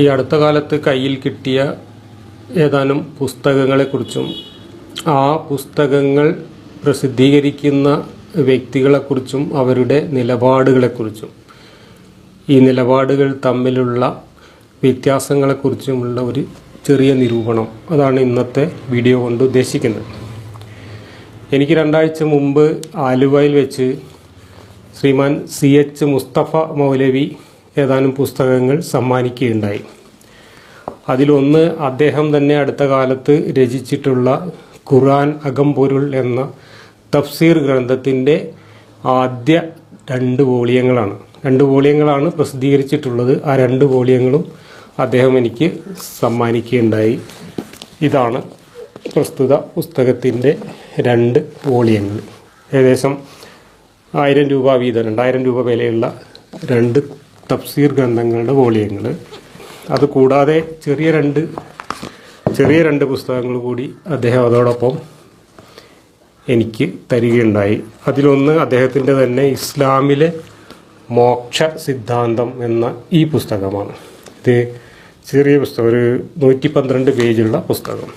ഈ അടുത്ത കാലത്ത് കയ്യിൽ കിട്ടിയ ഏതാനും പുസ്തകങ്ങളെക്കുറിച്ചും ആ പുസ്തകങ്ങൾ പ്രസിദ്ധീകരിക്കുന്ന വ്യക്തികളെക്കുറിച്ചും അവരുടെ നിലപാടുകളെക്കുറിച്ചും ഈ നിലപാടുകൾ തമ്മിലുള്ള വ്യത്യാസങ്ങളെക്കുറിച്ചുമുള്ള ഒരു ചെറിയ നിരൂപണം അതാണ് ഇന്നത്തെ വീഡിയോ കൊണ്ട് ഉദ്ദേശിക്കുന്നത്. എനിക്ക് രണ്ടാഴ്ച മുമ്പ് ആലുവയിൽ വെച്ച് ശ്രീമാൻ സി എച്ച് മുസ്തഫ മൗലവി ഏതാനും പുസ്തകങ്ങൾ സമ്മാനിക്കുകയുണ്ടായി. അതിലൊന്ന് അദ്ദേഹം തന്നെ അടുത്ത കാലത്ത് രചിച്ചിട്ടുള്ള ഖുർആൻ അകംപൊരുൾ എന്ന തഫ്സീർ ഗ്രന്ഥത്തിന്റെ ആദ്യ രണ്ട് വോളിയങ്ങളാണ്. രണ്ട് വോളിയങ്ങളാണ് പ്രസിദ്ധീകരിച്ചിട്ടുള്ളത്. ആ രണ്ട് വോളിയങ്ങളും അദ്ദേഹം എനിക്ക് സമ്മാനിക്കുകയുണ്ടായി. ഇതാണ് പ്രസ്തുത പുസ്തകത്തിന്റെ രണ്ട് വോളിയങ്ങൾ. ഏകദേശം ആയിരം രൂപ വീതം രണ്ടായിരം രൂപ വിലയുള്ള രണ്ട് തഫ്സീർ ഗ്രന്ഥങ്ങളുടെ വോളിയങ്ങൾ അത് കൂടാതെ ചെറിയ രണ്ട് ചെറിയ രണ്ട് പുസ്തകങ്ങൾ കൂടി അദ്ദേഹം അതോടൊപ്പം എനിക്ക് തരികയുണ്ടായി. അതിലൊന്ന് അദ്ദേഹത്തിന്റെ തന്നെ ഇസ്ലാമിലെ മോക്ഷ സിദ്ധാന്തം എന്ന ഈ പുസ്തകമാണ്. ഇത് ചെറിയ പുസ്തകം ഒരു നൂറ്റി പന്ത്രണ്ട് പേജുള്ള പുസ്തകം.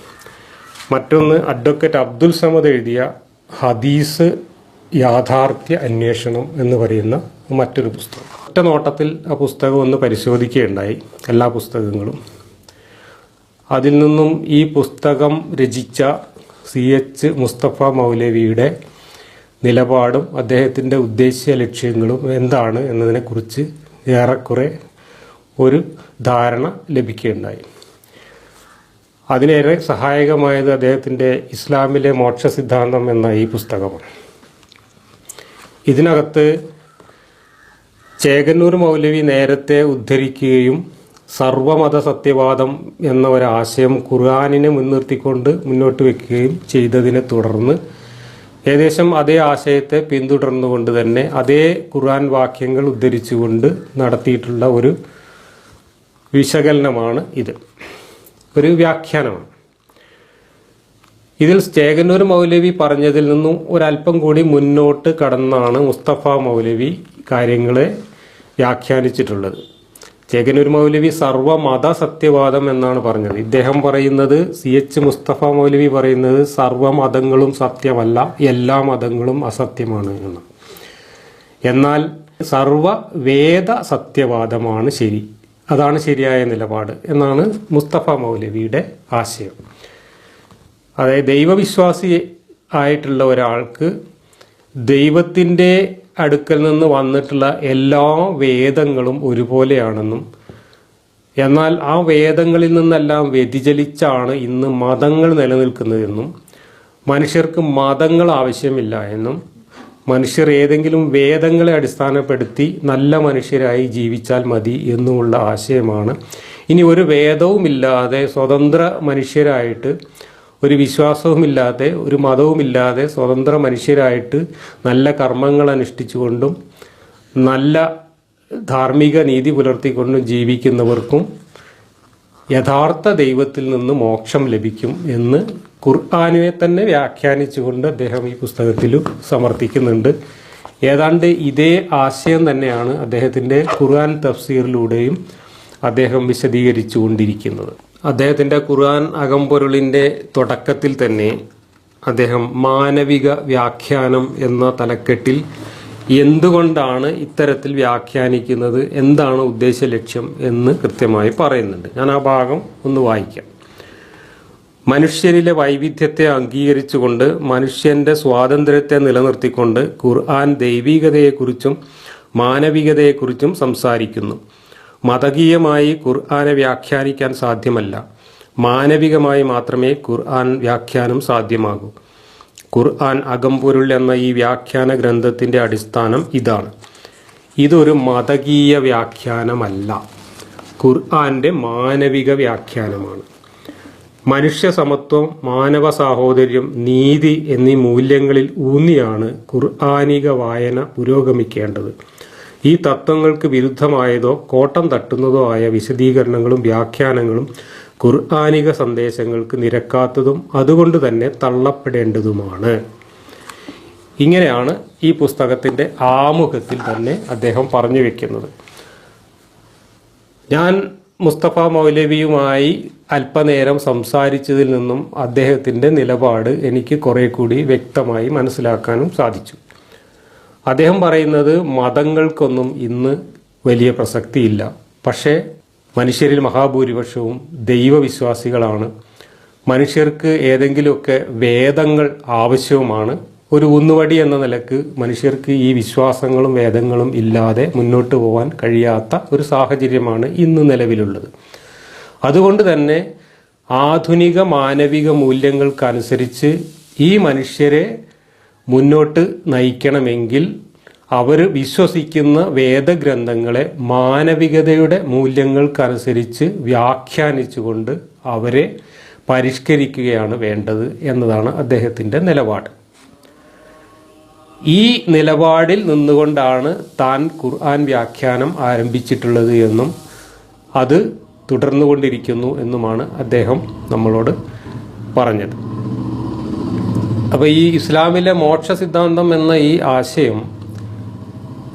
മറ്റൊന്ന് അഡ്വക്കേറ്റ് അബ്ദുൽ സമദ് എഴുതിയ ഹദീസ് യാഥാർത്ഥ്യ അന്വേഷണം എന്ന് പറയുന്ന മറ്റൊരു പുസ്തകം. ഒറ്റ നോട്ടത്തിൽ ആ പുസ്തകം ഒന്ന് പരിശോധിക്കുകയുണ്ടായി എല്ലാ പുസ്തകങ്ങളും. അതിൽ നിന്നും ഈ പുസ്തകം രചിച്ച സി എച്ച് മുസ്തഫ മൗലവിയുടെ നിലപാടും അദ്ദേഹത്തിന്റെ ഉദ്ദേശ്യ ലക്ഷ്യങ്ങളും എന്താണ് എന്നതിനെക്കുറിച്ച് ഏറെക്കുറെ ഒരു ധാരണ ലഭിക്കുകയുണ്ടായി. അതിനേറെ സഹായകമായത് അദ്ദേഹത്തിന്റെ ഇസ്ലാമിലെ മോക്ഷ സിദ്ധാന്തം എന്ന ഈ പുസ്തകമാണ്. ഇതിനകത്ത് ചേകന്നൂർ മൗലവി നേരത്തെ ഉദ്ധരിക്കുകയും സർവമത സത്യവാദം എന്ന ഒരാശയം ഖുർആാനിനെ മുൻനിർത്തിക്കൊണ്ട് മുന്നോട്ട് വെക്കുകയും ചെയ്തതിനെ തുടർന്ന് ഏകദേശം അതേ ആശയത്തെ പിന്തുടർന്നുകൊണ്ട് തന്നെ അതേ ഖുർആൻ വാക്യങ്ങൾ ഉദ്ധരിച്ചുകൊണ്ട് നടത്തിയിട്ടുള്ള ഒരു വിശകലനമാണ് ഇത്. ഒരു വ്യാഖ്യാനമാണ്. ഇതിൽ ചേകന്നൂർ മൗലവി പറഞ്ഞതിൽ നിന്നും ഒരല്പം കൂടി മുന്നോട്ട് കടന്നാണ് മുസ്തഫ മൗലവി കാര്യങ്ങളെ വ്യാഖ്യാനിച്ചിട്ടുള്ളത്. ചേകന്നൂർ മൗലവി സർവമത സത്യവാദം എന്നാണ് പറഞ്ഞത്. ഇദ്ദേഹം പറയുന്നത് സി എച്ച് മുസ്തഫ മൗലവി പറയുന്നത് സർവമതങ്ങളും സത്യമല്ല എല്ലാ മതങ്ങളും അസത്യമാണ് എന്ന്. എന്നാൽ സർവ വേദ സത്യവാദമാണ് ശരി. അതാണ് ശരിയായ നിലപാട് എന്നാണ് മുസ്തഫ മൗലവിയുടെ ആശയം. അതായത് ദൈവവിശ്വാസി ആയിട്ടുള്ള ഒരാൾക്ക് ദൈവത്തിന്റെ അടുക്കൽ നിന്ന് വന്നിട്ടുള്ള എല്ലാ വേദങ്ങളും ഒരുപോലെയാണെന്നും എന്നാൽ ആ വേദങ്ങളിൽ നിന്നെല്ലാം വ്യതിചലിച്ചാണ് ഇന്ന് മതങ്ങൾ നിലനിൽക്കുന്നതെന്നും മനുഷ്യർക്ക് മതങ്ങൾ ആവശ്യമില്ല എന്നും മനുഷ്യർ ഏതെങ്കിലും വേദങ്ങളെ അടിസ്ഥാനപ്പെടുത്തി നല്ല മനുഷ്യരായി ജീവിച്ചാൽ മതി എന്നുമുള്ള ആശയമാണ്. ഇനി ഒരു വേദവുമില്ലാതെ സ്വതന്ത്ര മനുഷ്യരായിട്ട് ഒരു വിശ്വാസവുമില്ലാതെ ഒരു മതവുമില്ലാതെ സ്വതന്ത്ര മനുഷ്യരായിട്ട് നല്ല കർമ്മങ്ങൾ അനുഷ്ഠിച്ചുകൊണ്ടും നല്ല ധാർമ്മിക നീതി പുലർത്തിക്കൊണ്ടും ജീവിക്കുന്നവർക്കും യഥാർത്ഥ ദൈവത്തിൽ നിന്ന് മോക്ഷം ലഭിക്കും എന്ന് ഖുർആാനിനെ തന്നെ വ്യാഖ്യാനിച്ചുകൊണ്ട് അദ്ദേഹം ഈ പുസ്തകത്തിലും സമർത്ഥിക്കുന്നുണ്ട്. ഏതാണ്ട് ഇതേ ആശയം തന്നെയാണ് അദ്ദേഹത്തിന്റെ ഖുർആൻ തഫ്സീറിലൂടെയും അദ്ദേഹം വിശദീകരിച്ചു കൊണ്ടിരിക്കുന്നത് അദ്ദേഹത്തിന്റെ ഖുർആൻ അകംപൊരുളിന്റെ തുടക്കത്തിൽ തന്നെ അദ്ദേഹം മാനവിക വ്യാഖ്യാനം എന്ന തലക്കെട്ടിൽ എന്തുകൊണ്ടാണ് ഇത്തരത്തിൽ വ്യാഖ്യാനിക്കുന്നത് എന്താണ് ഉദ്ദേശ ലക്ഷ്യം എന്ന് കൃത്യമായി പറയുന്നുണ്ട്. ഞാൻ ആ ഭാഗം ഒന്ന് വായിക്കാം. മനുഷ്യരിലെ വൈവിധ്യത്തെ അംഗീകരിച്ചുകൊണ്ട് മനുഷ്യന്റെ സ്വാതന്ത്ര്യത്തെ നിലനിർത്തിക്കൊണ്ട് ഖുർആൻ ദൈവികതയെക്കുറിച്ചും മാനവികതയെക്കുറിച്ചും സംസാരിക്കുന്നു. മതകീയമായി ഖുർആാനെ വ്യാഖ്യാനിക്കാൻ സാധ്യമല്ല. മാനവികമായി മാത്രമേ ഖുർആൻ വ്യാഖ്യാനം സാധ്യമാകൂ. ഖുർആൻ അകംപൊരുൾ എന്ന ഈ വ്യാഖ്യാന ഗ്രന്ഥത്തിന്റെ അടിസ്ഥാനം ഇതാണ്. ഇതൊരു മതകീയ വ്യാഖ്യാനമല്ല. ഖുർആന്റെ മാനവിക വ്യാഖ്യാനമാണ്. മനുഷ്യ സമത്വം മാനവ സാഹോദര്യം നീതി എന്നീ മൂല്യങ്ങളിൽ ഊന്നിയാണ് ഖുർആാനിക വായന പുരോഗമിക്കേണ്ടത്. ഈ തത്വങ്ങൾക്ക് വിരുദ്ധമായതോ കോട്ടം തട്ടുന്നതോ ആയ വിശദീകരണങ്ങളും വ്യാഖ്യാനങ്ങളും ഖുർആാനിക സന്ദേശങ്ങൾക്ക് നിരക്കാത്തതും അതുകൊണ്ട് തന്നെ തള്ളപ്പെടേണ്ടതുമാണ്. ഇങ്ങനെയാണ് ഈ പുസ്തകത്തിന്റെ ആമുഖത്തിൽ തന്നെ അദ്ദേഹം പറഞ്ഞു വെക്കുന്നത്. ഞാൻ മുസ്തഫ മൗലവിയുമായി അല്പനേരം സംസാരിച്ചതിൽ നിന്നും അദ്ദേഹത്തിന്റെ നിലപാട് എനിക്ക് കുറേ കൂടി വ്യക്തമായി മനസ്സിലാക്കാനും സാധിച്ചു. അദ്ദേഹം പറയുന്നത് മതങ്ങൾക്കൊന്നും ഇന്ന് വലിയ പ്രസക്തിയില്ല. പക്ഷേ മനുഷ്യരിൽ മഹാഭൂരിപക്ഷവും ദൈവവിശ്വാസികളാണ്. മനുഷ്യർക്ക് ഏതെങ്കിലുമൊക്കെ വേദങ്ങൾ ആവശ്യവുമാണ്. ഒരു ഒന്നുവടി എന്ന നിലയ്ക്ക് മനുഷ്യർക്ക് ഈ വിശ്വാസങ്ങളും വേദങ്ങളും ഇല്ലാതെ മുന്നോട്ട് പോകാൻ കഴിയാത്ത ഒരു സാഹചര്യമാണ് ഇന്ന് നിലവിലുള്ളത്. അതുകൊണ്ട് തന്നെ ആധുനിക മാനവിക മൂല്യങ്ങൾക്കനുസരിച്ച് ഈ മനുഷ്യരെ മുന്നോട്ട് നയിക്കണമെങ്കിൽ അവർ വിശ്വസിക്കുന്ന വേദഗ്രന്ഥങ്ങളെ മാനവികതയുടെ മൂല്യങ്ങൾക്കനുസരിച്ച് വ്യാഖ്യാനിച്ചുകൊണ്ട് അവരെ പരിഷ്കരിക്കുകയാണ് വേണ്ടത് എന്നതാണ് അദ്ദേഹത്തിന്റെ നിലപാട്. ഈ നിലപാടിൽ നിന്നുകൊണ്ടാണ് താൻ ഖുർആൻ വ്യാഖ്യാനം ആരംഭിച്ചിട്ടുള്ളത് എന്നും അത് തുടർന്നുകൊണ്ടിരിക്കുന്നു എന്നുമാണ് അദ്ദേഹം നമ്മളോട് പറഞ്ഞത്. അപ്പോൾ ഈ ഇസ്ലാമിലെ മോക്ഷ സിദ്ധാന്തം എന്ന ഈ ആശയം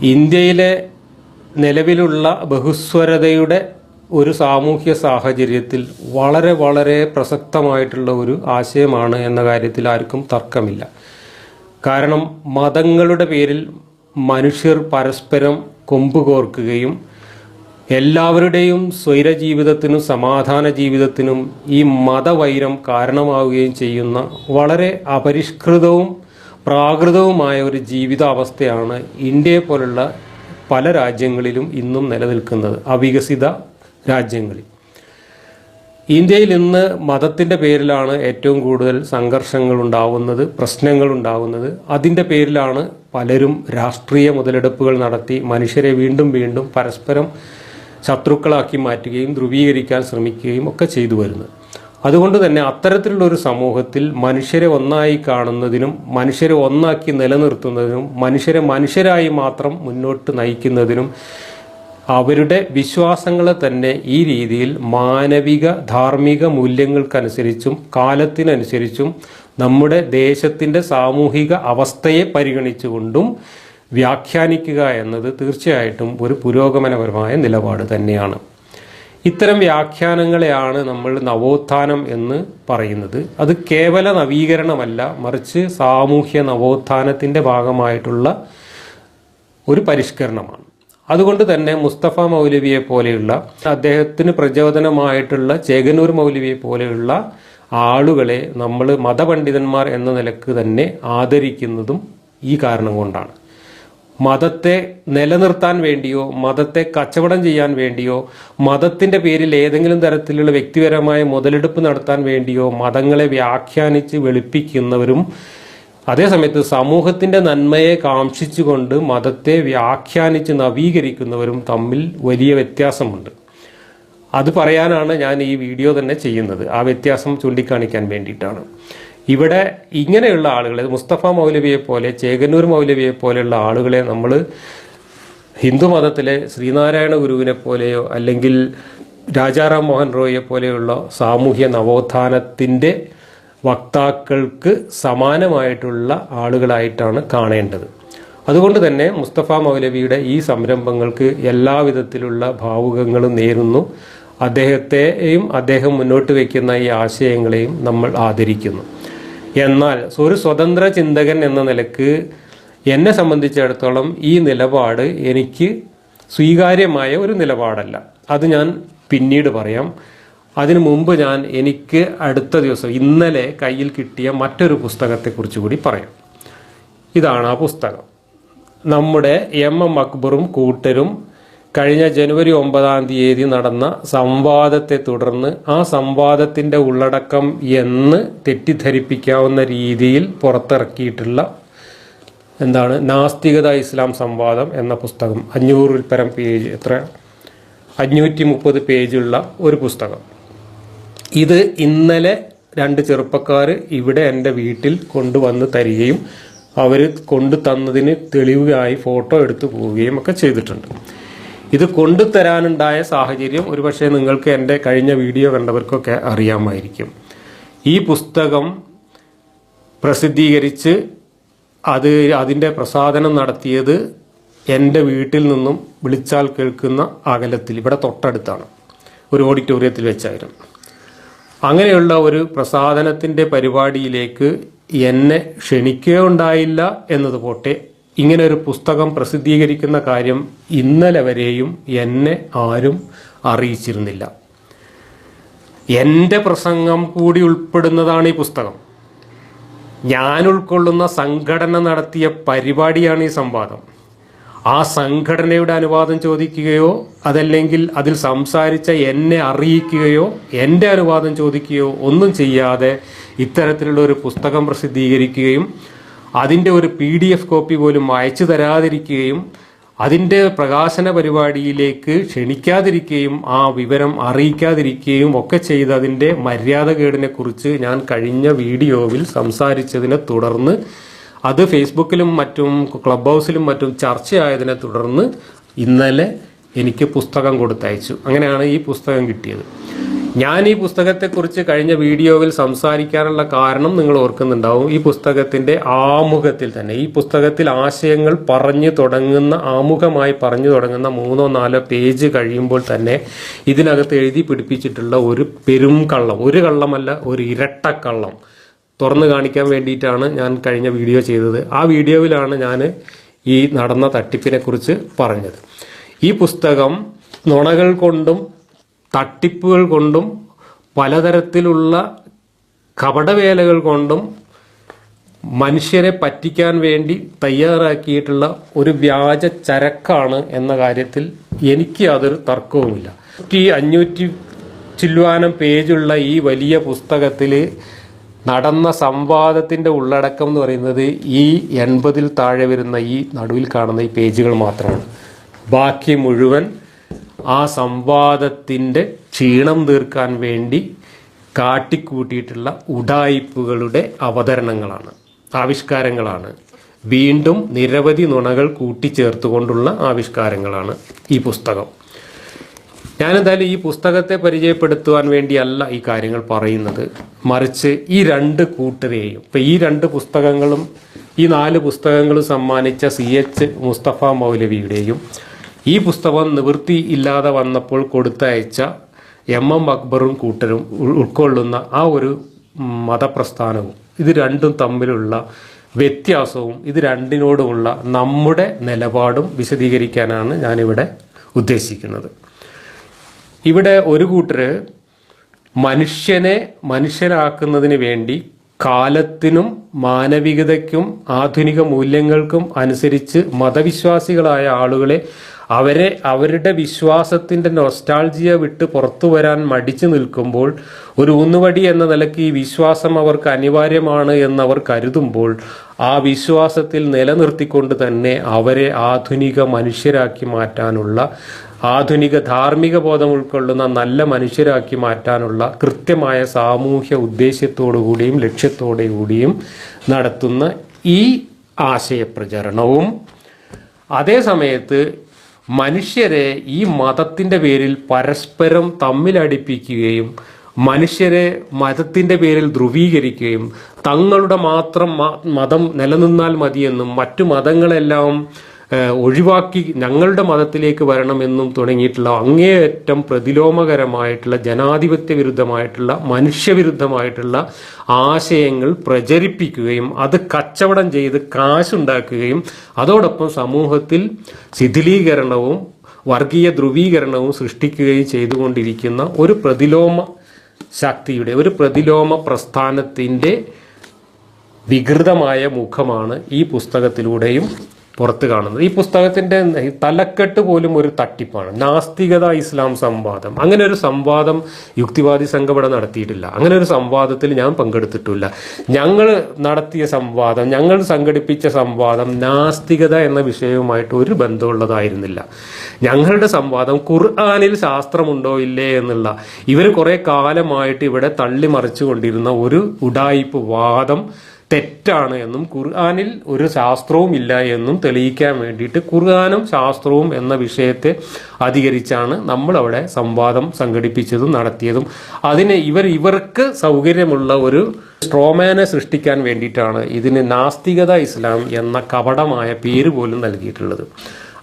ഇന്ത്യയിലെ നിലവിലുള്ള ബഹുസ്വരതയുടെ ഒരു സാമൂഹ്യ സാഹചര്യത്തിൽ വളരെ വളരെ പ്രസക്തമായിട്ടുള്ള ഒരു ആശയമാണ് എന്ന കാര്യത്തിൽ ആർക്കും തർക്കമില്ല. കാരണം മതങ്ങളുടെ പേരിൽ മനുഷ്യർ പരസ്പരം കൊമ്പുകോർക്കുകയും എല്ലാവരുടെയും സ്വൈര ജീവിതത്തിനും സമാധാന ജീവിതത്തിനും ഈ മതവൈരം കാരണമാവുകയും ചെയ്യുന്ന വളരെ അപരിഷ്കൃതവും പ്രാകൃതവുമായ ഒരു ജീവിതാവസ്ഥയാണ് ഇന്ത്യയെ പോലുള്ള പല രാജ്യങ്ങളിലും ഇന്നും നിലനിൽക്കുന്നത് അവികസിത രാജ്യങ്ങളിൽ. ഇന്ത്യയിൽ ഇന്ന് മതത്തിന്റെ പേരിലാണ് ഏറ്റവും കൂടുതൽ സംഘർഷങ്ങൾ ഉണ്ടാവുന്നത് പ്രശ്നങ്ങൾ ഉണ്ടാവുന്നത്. അതിന്റെ പേരിലാണ് പലരും രാഷ്ട്രീയ മുതലെടുപ്പുകൾ നടത്തി മനുഷ്യരെ വീണ്ടും വീണ്ടും പരസ്പരം ശത്രുക്കളാക്കി മാറ്റുകയും ധ്രുവീകരിക്കാൻ ശ്രമിക്കുകയും ഒക്കെ ചെയ്തു വരുന്നത്. അതുകൊണ്ട് തന്നെ അത്തരത്തിലുള്ള ഒരു സമൂഹത്തിൽ മനുഷ്യരെ ഒന്നായി കാണുന്നതിനും മനുഷ്യരെ ഒന്നാക്കി നിലനിർത്തുന്നതിനും മനുഷ്യരെ മനുഷ്യരായി മാത്രം മുന്നോട്ട് നയിക്കുന്നതിനും അവരുടെ വിശ്വാസങ്ങളെ തന്നെ ഈ രീതിയിൽ മാനവിക ധാർമ്മിക മൂല്യങ്ങൾക്കനുസരിച്ചും കാലത്തിനനുസരിച്ചും നമ്മുടെ ദേശത്തിന്റെ സാമൂഹിക അവസ്ഥയെ പരിഗണിച്ചുകൊണ്ടും വ്യാഖ്യാനിക്കുക എന്നത് തീർച്ചയായിട്ടും ഒരു പുരോഗമനപരമായ നിലപാട് തന്നെയാണ്. ഇത്തരം വ്യാഖ്യാനങ്ങളെയാണ് നമ്മൾ നവോത്ഥാനം എന്ന് പറയുന്നത്. അത് കേവല നവീകരണമല്ല മറിച്ച് സാമൂഹ്യ നവോത്ഥാനത്തിന്റെ ഭാഗമായിട്ടുള്ള ഒരു പരിഷ്കരണമാണ്. അതുകൊണ്ട് തന്നെ മുസ്തഫ മൗലവിയെ പോലെയുള്ള അദ്ദേഹത്തിന് പ്രചോദനമായിട്ടുള്ള ചേകനൂർ മൗലവിയെ പോലെയുള്ള ആളുകളെ നമ്മൾ മതപണ്ഡിതന്മാർ എന്ന നിലയ്ക്ക് തന്നെ ആദരിക്കുന്നതും ഈ കാരണം കൊണ്ടാണ്. മതത്തെ നിലനിർത്താൻ വേണ്ടിയോ മതത്തെ കച്ചവടം ചെയ്യാൻ വേണ്ടിയോ മതത്തിന്റെ പേരിൽ ഏതെങ്കിലും തരത്തിലുള്ള വ്യക്തിപരമായ മുതലെടുപ്പ് നടത്താൻ വേണ്ടിയോ മതങ്ങളെ വ്യാഖ്യാനിച്ച് വെളുപ്പിക്കുന്നവരും അതേസമയത്ത് സമൂഹത്തിന്റെ നന്മയെ കാംക്ഷിച്ചുകൊണ്ട് മതത്തെ വ്യാഖ്യാനിച്ച് നവീകരിക്കുന്നവരും തമ്മിൽ വലിയ വ്യത്യാസമുണ്ട്. അത് പറയാനാണ് ഞാൻ ഈ വീഡിയോ തന്നെ ചെയ്യുന്നത്. ആ വ്യത്യാസം ചൂണ്ടിക്കാണിക്കാൻ വേണ്ടിയിട്ടാണ്. ഇവിടെ ഇങ്ങനെയുള്ള ആളുകളെ മുസ്തഫ മൗലവിയെ പോലെ ചേകന്നൂർ മൗലവിയെ പോലെയുള്ള ആളുകളെ നമ്മൾ ഹിന്ദു മതത്തിലെ ശ്രീനാരായണ ഗുരുവിനെ പോലെയോ അല്ലെങ്കിൽ രാജാറാം മോഹൻ റോയിയെ പോലെയുള്ള സാമൂഹ്യ നവോത്ഥാനത്തിന്റെ വക്താക്കൾക്ക് സമാനമായിട്ടുള്ള ആളുകളായിട്ടാണ് കാണേണ്ടത്. അതുകൊണ്ട് തന്നെ മുസ്തഫ മൗലവിയുടെ ഈ സംരംഭങ്ങൾക്ക് എല്ലാവിധത്തിലുള്ള ഭാവുകങ്ങളും നേരുന്നു. അദ്ദേഹത്തെയും അദ്ദേഹം മുന്നോട്ട് വയ്ക്കുന്ന ഈ ആശയങ്ങളെയും നമ്മൾ ആദരിക്കുന്നു. എന്നാൽ ഒരു സ്വതന്ത്ര ചിന്തകൻ എന്ന നിലയ്ക്ക് എന്നെ സംബന്ധിച്ചിടത്തോളം ഈ നിലപാട് എനിക്ക് സ്വീകാര്യമായ ഒരു നിലപാടല്ല. അത് ഞാൻ പിന്നീട് പറയാം. അതിനു മുമ്പ് ഞാൻ എനിക്ക് അടുത്ത ദിവസം ഇന്നലെ കയ്യിൽ കിട്ടിയ മറ്റൊരു പുസ്തകത്തെക്കുറിച്ച് കൂടി പറയാം. ഇതാണ് ആ പുസ്തകം. നമ്മുടെ എം എം അക്ബറും കൂട്ടരും കഴിഞ്ഞ ജനുവരി ഒമ്പതാം തീയതി നടന്ന സംവാദത്തെ തുടർന്ന് ആ സംവാദത്തിന്റെ ഉള്ളടക്കം എന്ന് തെറ്റിദ്ധരിപ്പിക്കാവുന്ന രീതിയിൽ പുറത്തിറക്കിയിട്ടുള്ള എന്താണ് നാസ്തികത ഇസ്ലാം സംവാദം എന്ന പുസ്തകം. അഞ്ഞൂറിൽ പരം പേജ് എത്ര? അഞ്ഞൂറ്റി മുപ്പത് പേജുള്ള ഒരു പുസ്തകം. ഇത് ഇന്നലെ രണ്ട് ചെറുപ്പക്കാർ ഇവിടെ എന്റെ വീട്ടിൽ കൊണ്ടുവന്ന് തരികയും അവർ കൊണ്ടു തന്നതിന് തെളിവായി ഫോട്ടോ എടുത്തു പോവുകയും ഒക്കെ ചെയ്തിട്ടുണ്ട്. ഇത് കൊണ്ടുതരാനുണ്ടായ സാഹചര്യം ഒരുപക്ഷെ നിങ്ങൾക്ക് എന്റെ കഴിഞ്ഞ വീഡിയോ കണ്ടവർക്കൊക്കെ അറിയാമായിരിക്കും. ഈ പുസ്തകം പ്രസിദ്ധീകരിച്ച് അത് അതിന്റെ പ്രസാദനം നടത്തിയത് എന്റെ വീട്ടിൽ നിന്നും വിളിച്ചാൽ കേൾക്കുന്ന അകലത്തിൽ ഇവിടെ തൊട്ടടുത്താണ് ഒരു ഓഡിറ്റോറിയത്തിൽ വെച്ചായിരുന്നു. അങ്ങനെയുള്ള ഒരു പ്രസാദനത്തിന്റെ പരിപാടിയിലേക്ക് എന്നെ ക്ഷണിക്കുകയുണ്ടായില്ല എന്നത് പോട്ടെ ഇങ്ങനെ ഒരു പുസ്തകം പ്രസിദ്ധീകരിക്കുന്ന കാര്യം ഇന്നലെ വരെയും എന്നെ ആരും അറിയിച്ചിരുന്നില്ല. എന്റെ പ്രസംഗം കൂടി ഉൾപ്പെടുന്നതാണ് ഈ പുസ്തകം. ഞാൻ ഉൾക്കൊള്ളുന്ന സംഘടന നടത്തിയ പരിപാടിയാണ് ഈ സംവാദം. ആ സംഘടനയുടെ അനുവാദം ചോദിക്കുകയോ അതല്ലെങ്കിൽ അതിൽ സംസാരിച്ച എന്നെ അറിയിക്കുകയോ എന്റെ അനുവാദം ചോദിക്കുകയോ ഒന്നും ചെയ്യാതെ ഇത്തരത്തിലുള്ള ഒരു പുസ്തകം പ്രസിദ്ധീകരിക്കുകയും അതിന്റെ ഒരു പി ഡി എഫ് കോപ്പി പോലും അയച്ചു തരാതിരിക്കുകയും അതിന്റെ പ്രകാശന പരിപാടിയിലേക്ക് ക്ഷണിക്കാതിരിക്കുകയും ആ വിവരം അറിയിക്കാതിരിക്കുകയും ഒക്കെ ചെയ്തതിന്റെ മര്യാദകേടിനെ കുറിച്ച് ഞാൻ കഴിഞ്ഞ വീഡിയോവിൽ സംസാരിച്ചതിനെ തുടർന്ന് അത് ഫേസ്ബുക്കിലും മറ്റും ക്ലബ് ഹൗസിലും മറ്റും ചർച്ചയായതിനെ തുടർന്ന് ഇന്നലെ എനിക്ക് പുസ്തകം കൊടുത്തയച്ചു. അങ്ങനെയാണ് ഈ പുസ്തകം കിട്ടിയത്. ഞാൻ ഈ പുസ്തകത്തെക്കുറിച്ച് കഴിഞ്ഞ വീഡിയോയിൽ സംസാരിക്കാനുള്ള കാരണം നിങ്ങൾ ഓർക്കുന്നുണ്ടാവും. ഈ പുസ്തകത്തിന്റെ ആമുഖത്തിൽ തന്നെ ഈ പുസ്തകത്തിൽ ആശയങ്ങൾ പറഞ്ഞു തുടങ്ങുന്ന ആമുഖമായി പറഞ്ഞു തുടങ്ങുന്ന മൂന്നോ നാലോ പേജ് കഴിയുമ്പോൾ തന്നെ ഇതിനകത്ത് എഴുതി പിടിപ്പിച്ചിട്ടുള്ള ഒരു പെരും കള്ളം ഒരു കള്ളമല്ല ഒരു ഇരട്ടക്കള്ളം തുറന്നു കാണിക്കാൻ വേണ്ടിയിട്ടാണ് ഞാൻ കഴിഞ്ഞ വീഡിയോ ചെയ്തത്. ആ വീഡിയോയിലാണ് ഞാൻ ഈ നടന്ന തട്ടിപ്പിനെക്കുറിച്ച് പറഞ്ഞത്. ഈ പുസ്തകം നുണകൾ കൊണ്ടും തട്ടിപ്പുകൾ കൊണ്ടും പലതരത്തിലുള്ള കപടവേലകൾ കൊണ്ടും മനുഷ്യരെ പറ്റിക്കാൻ വേണ്ടി തയ്യാറാക്കിയിട്ടുള്ള ഒരു വ്യാജ ചരക്കാണ് എന്ന കാര്യത്തിൽ എനിക്ക് അതൊരു തർക്കവുമില്ല. ഈ അഞ്ഞൂറ്റി ചില്ലുവാനം പേജുള്ള ഈ വലിയ പുസ്തകത്തിൽ നടന്ന സംവാദത്തിന്റെ ഉള്ളടക്കം എന്ന് പറയുന്നത് ഈ എൺപതിൽ താഴെ വരുന്ന ഈ നടുവിൽ കാണുന്ന ഈ പേജുകൾ മാത്രമാണ്. ബാക്കി മുഴുവൻ ആ സംവാദത്തിന്റെ ക്ഷീണം തീർക്കാൻ വേണ്ടി കാട്ടിക്കൂട്ടിയിട്ടുള്ള ഉടായിപ്പുകളുടെ അവതരണങ്ങളാണ് ആവിഷ്കാരങ്ങളാണ്. വീണ്ടും നിരവധി നുണകൾ കൂട്ടിച്ചേർത്തുകൊണ്ടുള്ള ആവിഷ്കാരങ്ങളാണ് ഈ പുസ്തകം. ഞാനെന്തായാലും ഈ പുസ്തകത്തെ പരിചയപ്പെടുത്തുവാൻ വേണ്ടിയല്ല ഈ കാര്യങ്ങൾ പറയുന്നത്. മറിച്ച് ഈ രണ്ട് കൂട്ടരെയും ഇപ്പം ഈ രണ്ട് പുസ്തകങ്ങളും ഈ നാല് പുസ്തകങ്ങളും സമ്മാനിച്ച സി എച്ച് മുസ്തഫ മൗലവിയുടെയും ഈ പുസ്തകം നിവൃത്തി ഇല്ലാതെ വന്നപ്പോൾ കൊടുത്തയച്ച എം എം അക്ബറും കൂട്ടരും ഉൾക്കൊള്ളുന്ന ആ ഒരു മതപ്രസ്ഥാനവും ഇത് രണ്ടും തമ്മിലുള്ള വ്യത്യാസവും ഇത് രണ്ടിനോടുമുള്ള നമ്മുടെ നിലപാടും വിശദീകരിക്കാനാണ് ഞാനിവിടെ ഉദ്ദേശിക്കുന്നത്. ഇവിടെ ഒരു കൂട്ടർ മനുഷ്യനെ മനുഷ്യനാക്കുന്നതിന് വേണ്ടി കാലത്തിനും മാനവികതയ്ക്കും ആധുനിക മൂല്യങ്ങൾക്കും അനുസരിച്ച് മതവിശ്വാസികളായ ആളുകളെ അവരെ അവരുടെ വിശ്വാസത്തിന്റെ നൊസ്റ്റാൾജിയ വിട്ട് പുറത്തു വരാൻ മടിച്ചു നിൽക്കുമ്പോൾ ഒരു ഊന്നുവടി എന്ന നിലയ്ക്ക് ഈ വിശ്വാസം അവർക്ക് അനിവാര്യമാണ് എന്നവർ കരുതുമ്പോൾ ആ വിശ്വാസത്തിൽ നിലനിർത്തിക്കൊണ്ട് തന്നെ അവരെ ആധുനിക മനുഷ്യരാക്കി മാറ്റാനുള്ള ആധുനിക ധാർമ്മിക ബോധം ഉൾക്കൊള്ളുന്ന നല്ല മനുഷ്യരാക്കി മാറ്റാനുള്ള കൃത്യമായ സാമൂഹ്യ ഉദ്ദേശ്യത്തോടുകൂടിയും ലക്ഷ്യത്തോടുകൂടിയും നടത്തുന്ന ഈ ആശയപ്രചരണവും. അതേ സമയത്ത് മനുഷ്യരെ ഈ മതത്തിന്റെ പേരിൽ പരസ്പരം തമ്മിലടിപ്പിക്കുകയും മനുഷ്യരെ മതത്തിന്റെ പേരിൽ ധ്രുവീകരിക്കുകയും തങ്ങളുടെ മാത്രം മതം നിലനിന്നാൽ മതിയെന്നും മറ്റു മതങ്ങളെല്ലാം ഒഴിവാക്കി ഞങ്ങളുടെ മതത്തിലേക്ക് വരണമെന്നും തുടങ്ങിയിട്ടുള്ള അങ്ങേയറ്റം പ്രതിലോമകരമായിട്ടുള്ള ജനാധിപത്യ വിരുദ്ധമായിട്ടുള്ള മനുഷ്യവിരുദ്ധമായിട്ടുള്ള ആശയങ്ങൾ പ്രചരിപ്പിക്കുകയും അത് കച്ചവടം ചെയ്ത് കാശുണ്ടാക്കുകയും അതോടൊപ്പം സമൂഹത്തിൽ ശിഥിലീകരണവും വർഗീയ ധ്രുവീകരണവും സൃഷ്ടിക്കുകയും ചെയ്തുകൊണ്ടിരിക്കുന്ന ഒരു പ്രതിലോമ ശക്തിയുടെ ഒരു പ്രതിലോമ പ്രസ്ഥാനത്തിന്റെ വികൃതമായ മുഖമാണ് ഈ പുസ്തകത്തിലൂടെയും പുറത്ത് കാണുന്നത്. ഈ പുസ്തകത്തിന്റെ തലക്കെട്ട് പോലും ഒരു തട്ടിപ്പാണ്. നാസ്തികത ഇസ്ലാം സംവാദം. അങ്ങനെ ഒരു സംവാദം യുക്തിവാദി സംഘം ഇവിടെ നടത്തിയിട്ടില്ല. അങ്ങനെ ഒരു സംവാദത്തിൽ ഞാൻ പങ്കെടുത്തിട്ടില്ല. ഞങ്ങൾ നടത്തിയ സംവാദം ഞങ്ങൾ സംഘടിപ്പിച്ച സംവാദം നാസ്തികത എന്ന വിഷയവുമായിട്ട് ഒരു ബന്ധമുള്ളതായിരുന്നില്ല. ഞങ്ങളുടെ സംവാദം ഖുർആാനിൽ ശാസ്ത്രമുണ്ടോ ഇല്ലേ എന്നുള്ള ഇവർ കുറേ കാലമായിട്ട് ഇവിടെ തള്ളിമറിച്ചു കൊണ്ടിരുന്ന ഒരു ഉഡായിപ്പ് വാദം തെറ്റാണ് എന്നും ഖുർആാനിൽ ഒരു ശാസ്ത്രവും ഇല്ല എന്നും തെളിയിക്കാൻ വേണ്ടിയിട്ട് ഖുർആാനും ശാസ്ത്രവും എന്ന വിഷയത്തെ അധികരിച്ചാണ് നമ്മൾ അവിടെ സംവാദം സംഘടിപ്പിച്ചതും നടത്തിയതും. അതിന് ഇവർ ഇവർക്ക് സൗകര്യമുള്ള ഒരു സ്ട്രോമാനെ സൃഷ്ടിക്കാൻ വേണ്ടിയിട്ടാണ് ഇതിന് നാസ്തികത ഇസ്ലാം എന്ന കപടമായ പേര് പോലും നൽകിയിട്ടുള്ളത്.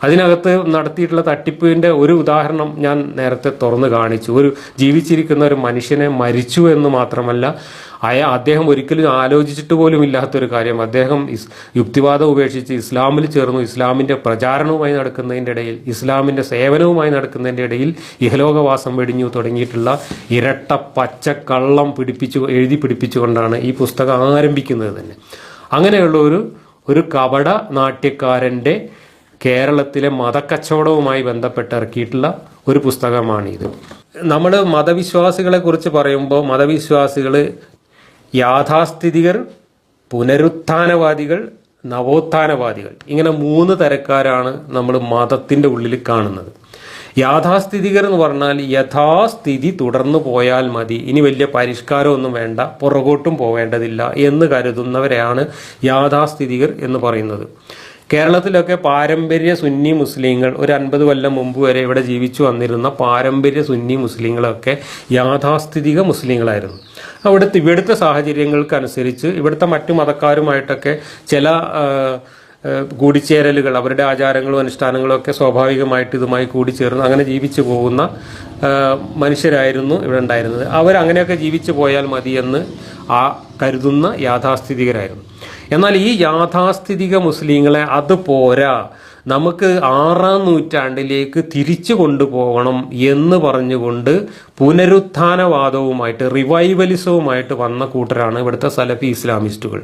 അതിനകത്ത് നടത്തിയിട്ടുള്ള തട്ടിപ്പിന്റെ ഒരു ഉദാഹരണം ഞാൻ നേരത്തെ തുറന്നു കാണിച്ചു. ഒരു ജീവിച്ചിരിക്കുന്ന ഒരു മനുഷ്യനെ മരിച്ചു എന്ന് മാത്രമല്ല അയ അദ്ദേഹം ഒരിക്കലും ആലോചിച്ചിട്ട് പോലും ഇല്ലാത്തൊരു കാര്യം. അദ്ദേഹം ഇസ് യുക്തിവാദം ഉപേക്ഷിച്ച് ഇസ്ലാമിൽ ചേർന്നു. ഇസ്ലാമിന്റെ പ്രചാരണവുമായി നടക്കുന്നതിന്റെ ഇടയിൽ ഇസ്ലാമിന്റെ സേവനവുമായി നടക്കുന്നതിന്റെ ഇടയിൽ ഇഹലോകവാസം വെടിഞ്ഞു തുടങ്ങിയിട്ടുള്ള ഇരട്ട പച്ച കള്ളം പിടിപ്പിച്ചു എഴുതി പിടിപ്പിച്ചുകൊണ്ടാണ് ഈ പുസ്തകം ആരംഭിക്കുന്നത് തന്നെ. അങ്ങനെയുള്ള ഒരു ഒരു കപട നാട്യക്കാരന്റെ കേരളത്തിലെ മതക്കച്ചവടവുമായി ബന്ധപ്പെട്ട് ഇറക്കിയിട്ടുള്ള ഒരു പുസ്തകമാണിത്. നമ്മൾ മതവിശ്വാസികളെ കുറിച്ച് പറയുമ്പോൾ മതവിശ്വാസികൾ യാഥാസ്ഥിതികർ പുനരുത്ഥാനവാദികൾ നവോത്ഥാനവാദികൾ. ഇങ്ങനെ മൂന്ന് തരക്കാരാണ് നമ്മൾ മതത്തിന്റെ ഉള്ളിൽ കാണുന്നത്. യാഥാസ്ഥിതികർ എന്ന് പറഞ്ഞാൽ യഥാസ്ഥിതി തുടർന്നു പോയാൽ മതി. ഇനി വലിയ പരിഷ്കാരമൊന്നും വേണ്ട പുറകോട്ടും പോവേണ്ടതില്ല എന്ന് കരുതുന്നവരെയാണ് യാഥാസ്ഥിതികർ എന്ന് പറയുന്നത്. കേരളത്തിലൊക്കെ പാരമ്പര്യ സുന്നി മുസ്ലിങ്ങൾ ഒരു അൻപത് കൊല്ലം മുമ്പ് വരെ ഇവിടെ ജീവിച്ചു വന്നിരുന്ന പാരമ്പര്യ സുന്നി മുസ്ലിങ്ങളൊക്കെ യാഥാസ്ഥിതിക മുസ്ലിങ്ങളായിരുന്നു. അവിടുത്തെ ഇവിടുത്തെ സാഹചര്യങ്ങൾക്കനുസരിച്ച് ഇവിടുത്തെ മറ്റു മതക്കാരുമായിട്ടൊക്കെ ചില കൂടിച്ചേരലുകൾ അവരുടെ ആചാരങ്ങളും അനുഷ്ഠാനങ്ങളും ഒക്കെ സ്വാഭാവികമായിട്ട് ഇതുമായി കൂടിച്ചേർന്ന് അങ്ങനെ ജീവിച്ചു പോകുന്ന മനുഷ്യരായിരുന്നു ഇവിടെ ഉണ്ടായിരുന്നത് അവരങ്ങനെയൊക്കെ ജീവിച്ചു പോയാൽ മതിയെന്ന് ആ കരുതുന്ന യാഥാസ്ഥിതികരായിരുന്നു. എന്നാൽ ഈ യാഥാസ്ഥിതിക മുസ്ലിങ്ങളെ അത് പോരാ. നമുക്ക് ആറാം നൂറ്റാണ്ടിലേക്ക് തിരിച്ചു കൊണ്ടുപോകണം എന്ന് പറഞ്ഞുകൊണ്ട് പുനരുത്ഥാനവാദവുമായിട്ട് റിവൈവലിസവുമായിട്ട് വന്ന കൂട്ടരാണ് ഇവിടുത്തെ സലഫി ഇസ്ലാമിസ്റ്റുകൾ.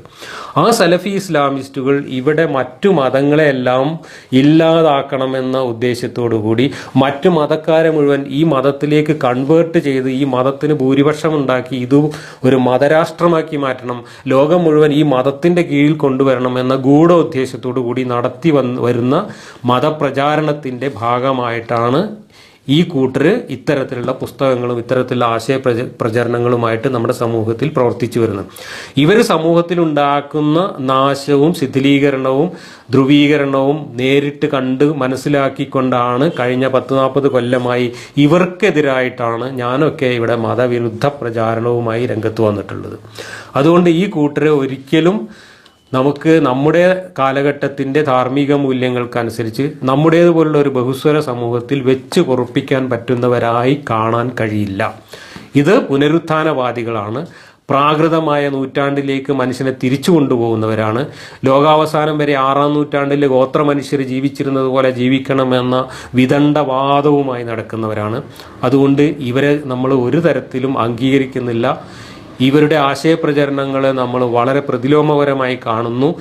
ആ സലഫി ഇസ്ലാമിസ്റ്റുകൾ ഇവിടെ മറ്റു മതങ്ങളെല്ലാം ഇല്ലാതാക്കണമെന്ന ഉദ്ദേശത്തോടു കൂടി മറ്റു മതക്കാരെ മുഴുവൻ ഈ മതത്തിലേക്ക് കൺവേർട്ട് ചെയ്ത് ഈ മതത്തിന് ഭൂരിപക്ഷം ഉണ്ടാക്കി ഇത് ഒരു മതരാഷ്ട്രമാക്കി മാറ്റണം. ലോകം മുഴുവൻ ഈ മതത്തിന്റെ കീഴിൽ കൊണ്ടുവരണം എന്ന ഗൂഢോദ്ദേശത്തോടു കൂടി നടത്തി വന്ന് വരുന്ന മതപ്രചാരണത്തിന്റെ ഭാഗമായിട്ടാണ് ഈ കൂട്ടർ ഇത്തരത്തിലുള്ള പുസ്തകങ്ങളും ഇത്തരത്തിലുള്ള ആശയ പ്രച- പ്രചരണങ്ങളുമായിട്ട് നമ്മുടെ സമൂഹത്തിൽ പ്രവർത്തിച്ചു വരുന്നത്. ഇവർ സമൂഹത്തിൽ ഉണ്ടാക്കുന്ന നാശവും ശിഥിലീകരണവും ധ്രുവീകരണവും നേരിട്ട് കണ്ട് മനസ്സിലാക്കിക്കൊണ്ടാണ് കഴിഞ്ഞ പത്ത് നാൽപ്പത് കൊല്ലമായി ഇവർക്കെതിരായിട്ടാണ് ഞാനൊക്കെ ഇവിടെ മതവിരുദ്ധ പ്രചാരണവുമായി രംഗത്ത് വന്നിട്ടുള്ളത്. അതുകൊണ്ട് ഈ കൂട്ടരെ ഒരിക്കലും നമുക്ക് നമ്മുടെ കാലഘട്ടത്തിന്റെ ധാർമ്മിക മൂല്യങ്ങൾക്കനുസരിച്ച് നമ്മുടേതുപോലുള്ള ഒരു ബഹുസ്വര സമൂഹത്തിൽ വെച്ച് പൊറുപ്പിക്കാൻ പറ്റുന്നവരായി കാണാൻ കഴിയില്ല. ഇത് പുനരുത്ഥാനവാദികളാണ്. പ്രാകൃതമായ നൂറ്റാണ്ടിലേക്ക് മനുഷ്യനെ തിരിച്ചു കൊണ്ടുപോകുന്നവരാണ്. ലോകാവസാനം വരെ ആറാം നൂറ്റാണ്ടിൽ ഗോത്ര മനുഷ്യർ ജീവിച്ചിരുന്നത് പോലെ ജീവിക്കണമെന്ന വിദണ്ഡവാദവുമായി നടക്കുന്നവരാണ്. അതുകൊണ്ട് ഇവരെ നമ്മൾ ഒരു തരത്തിലും അംഗീകരിക്കുന്നില്ല. ഇവരുടെ ആശയപ്രചരണങ്ങളെ നമ്മൾ വളരെ പ്രതിലോമപരമായി കാണുന്നു.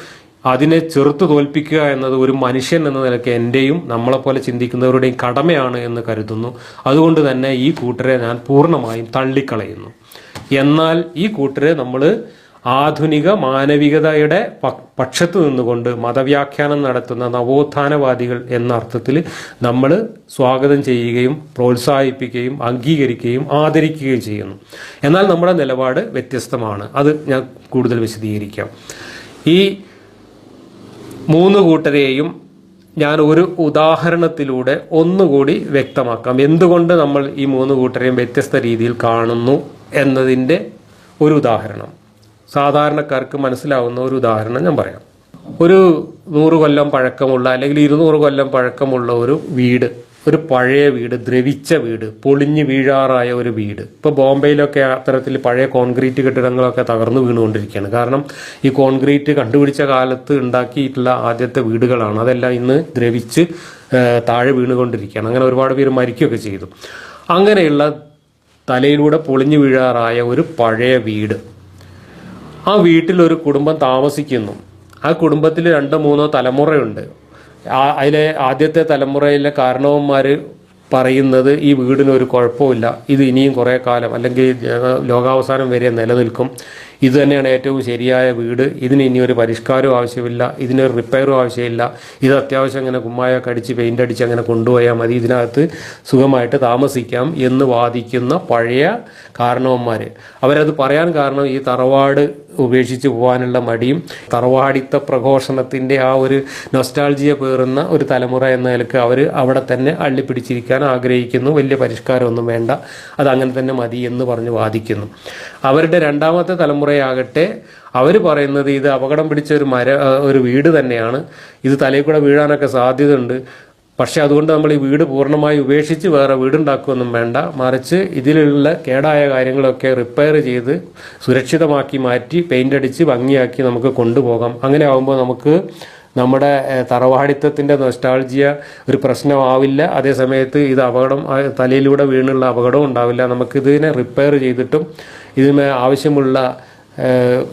അതിനെ ചെറുത്തു തോൽപ്പിക്കുക എന്നത് ഒരു മനുഷ്യൻ എന്ന നിലയ്ക്ക് എന്റെയും നമ്മളെപ്പോലെ ചിന്തിക്കുന്നവരുടെയും കടമയാണ് എന്ന് കരുതുന്നു. അതുകൊണ്ട് തന്നെ ഈ കൂട്ടരെ ഞാൻ പൂർണമായും തള്ളിക്കളയുന്നു. എന്നാൽ ഈ കൂട്ടരെ നമ്മൾ ആധുനിക മാനവികതയുടെ പക്ഷത്തു നിന്നുകൊണ്ട് മതവ്യാഖ്യാനം നടത്തുന്ന നവോത്ഥാനവാദികൾ എന്ന അർത്ഥത്തിൽ നമ്മൾ സ്വാഗതം ചെയ്യുകയും പ്രോത്സാഹിപ്പിക്കുകയും അംഗീകരിക്കുകയും ആദരിക്കുകയും ചെയ്യുന്നു. എന്നാൽ നമ്മുടെ നിലപാട് വ്യത്യസ്തമാണ്. അത് ഞാൻ കൂടുതൽ വിശദീകരിക്കാം. ഈ മൂന്ന് കൂട്ടരെയും ഞാൻ ഒരു ഉദാഹരണത്തിലൂടെ ഒന്നുകൂടി വ്യക്തമാക്കാം. എന്തുകൊണ്ട് നമ്മൾ ഈ മൂന്ന് കൂട്ടരെയും വ്യത്യസ്ത രീതിയിൽ കാണുന്നു എന്നതിന്റെ ഒരു ഉദാഹരണം. സാധാരണക്കാർക്ക് മനസ്സിലാവുന്ന ഒരു ഉദാഹരണം ഞാൻ പറയാം. ഒരു നൂറ് കൊല്ലം പഴക്കമുള്ള അല്ലെങ്കിൽ ഇരുന്നൂറ് കൊല്ലം പഴക്കമുള്ള ഒരു വീട് ഒരു പഴയ വീട് ദ്രവിച്ച വീട് പൊളിഞ്ഞു വീഴാറായ ഒരു വീട്. ഇപ്പോൾ ബോംബെയിലൊക്കെ അത്തരത്തിൽ പഴയ കോൺക്രീറ്റ് കെട്ടിടങ്ങളൊക്കെ തകർന്നു വീണുകൊണ്ടിരിക്കുകയാണ്. കാരണം ഈ കോൺക്രീറ്റ് കണ്ടുപിടിച്ച കാലത്ത് ഉണ്ടാക്കിയിട്ടുള്ള ആദ്യത്തെ വീടുകളാണ്. അതെല്ലാം ഇന്ന് ദ്രവിച്ച് താഴെ വീണുകൊണ്ടിരിക്കുകയാണ്. അങ്ങനെ ഒരുപാട് പേര് മരിക്കുകയൊക്കെ ചെയ്തു. അങ്ങനെയുള്ള തലയിലൂടെ പൊളിഞ്ഞു വീഴാറായ ഒരു പഴയ വീട്. ആ വീട്ടിൽ ഒരു കുടുംബം താമസിക്കുന്നു. ആ കുടുംബത്തിൽ രണ്ടോ മൂന്നോ തലമുറയുണ്ട്. അതിലെ ആദ്യത്തെ തലമുറയിലെ കാരണവന്മാർ പറയുന്നത് ഈ വീടിന് ഒരു കുഴപ്പമില്ല ഇത് ഇനിയും കുറേ കാലം അല്ലെങ്കിൽ ലോകാവസാനം വരെ നിലനിൽക്കും. ഇത് തന്നെയാണ് ഏറ്റവും ശരിയായ വീട്. ഇതിന് ഇനി ഒരു പരിഷ്കാരവും ആവശ്യമില്ല. ഇതിനൊരു റിപ്പയറും ആവശ്യമില്ല. ഇത് അത്യാവശ്യം അങ്ങനെ കുമ്മായൊക്കെ അടിച്ച് പെയിന്റ് അടിച്ച് അങ്ങനെ കൊണ്ടുപോയാൽ മതി. ഇതിനകത്ത് സുഖമായിട്ട് താമസിക്കാം എന്ന് വാദിക്കുന്ന പഴയ കാരണവന്മാർ അവരത് പറയാൻ കാരണം ഈ തറവാട് ഉപേക്ഷിച്ച് പോകാനുള്ള മടിയും തറവാടിത്ത പ്രഘോഷണത്തിന്റെ ആ ഒരു നൊസ്റ്റാൾജിയ പേറുന്ന ഒരു തലമുറ എന്ന നിലയ്ക്ക് അവർ അവിടെ തന്നെ അള്ളിപ്പിടിച്ചിരിക്കാൻ ആഗ്രഹിക്കുന്നു. വലിയ പരിഷ്കാരമൊന്നും വേണ്ട. അത് അങ്ങനെ തന്നെ മതി എന്ന് പറഞ്ഞ് വാദിക്കുന്നു. അവരുടെ രണ്ടാമത്തെ തലമുറയാകട്ടെ അവർ പറയുന്നത് ഇത് അപകടം പിടിച്ച ഒരു മര ഒരു വീട് തന്നെയാണ്. ഇത് തലയിൽ കൂടെ വീഴാനൊക്കെ സാധ്യതയുണ്ട്. പക്ഷെ അതുകൊണ്ട് നമ്മൾ ഈ വീട് പൂർണമായി ഉപേക്ഷിച്ച് വേറെ വീടുണ്ടാക്കുകയൊന്നും വേണ്ട. മറിച്ച് ഇതിലുള്ള കേടായ കാര്യങ്ങളൊക്കെ റിപ്പയർ ചെയ്ത് സുരക്ഷിതമാക്കി മാറ്റി പെയിന്റ് അടിച്ച് ഭംഗിയാക്കി നമുക്ക് കൊണ്ടുപോകാം. അങ്ങനെ ആകുമ്പോൾ നമുക്ക് നമ്മുടെ തറവാടിത്തത്തിന്റെ നൊസ്റ്റാൾജിയ ഒരു പ്രശ്നമാവില്ല. അതേസമയത്ത് ഇത് അപകടം തലയിലൂടെ വീണുള്ള അപകടവും ഉണ്ടാവില്ല. നമുക്കിതിനെ റിപ്പയർ ചെയ്തിട്ടും ഇതിന് ആവശ്യമുള്ള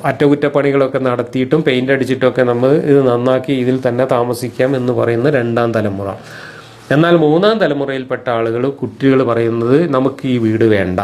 അറ്റകുറ്റപ്പണികളൊക്കെ നടത്തിയിട്ടും പെയിന്റ് അടിച്ചിട്ടൊക്കെ നമ്മൾ ഇത് നന്നാക്കി ഇതിൽ തന്നെ താമസിക്കാം എന്ന് പറയുന്ന രണ്ടാം തലമുറ. എന്നാൽ മൂന്നാം തലമുറയിൽപ്പെട്ട ആളുകൾ കുട്ടികൾ പറയുന്നത് നമുക്ക് ഈ വീട് വേണ്ട.